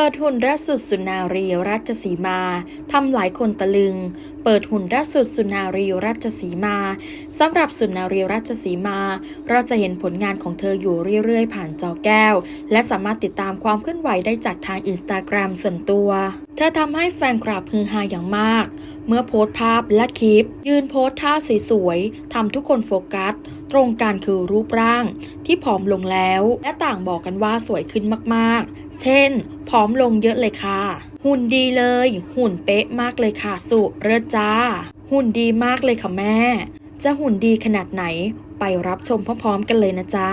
ปิดหุ่นล่าสุดสุนารีราชสีมา ทำหลายคนตะลึง เปิดหุ่นล่าสุดสุนารีราชสีมาสำหรับสุนารีราชสีมา เราจะเห็นผลงานของเธออยู่เรื่อยๆ ผ่านจอแก้ว และสามารถติดตามความเคลื่อนไหวได้จากทางอินสตาแกรมส่วนตัว เธอทำให้แฟนคลับฮือฮาอย่างมาก เมื่อโพสต์ภาพและคลิป ยืนโพสต์ท่าสวยๆทำทุกคนโฟกัส ตรงกันคือรูปร่าง ที่ผอมลงแล้ว และต่างบอกกันว่าสวยขึ้นมากๆ เช่น ผอมลงเยอะเลยค่ะ หุ่นดีเลย หุ่นเป๊ะมากเลยค่ะสุเริศจ้า หุ่นดีมากเลยค่ะแม่ จะหุ่นดีขนาดไหนไปรับชมพร้อมๆกันเลยนะจ๊ะ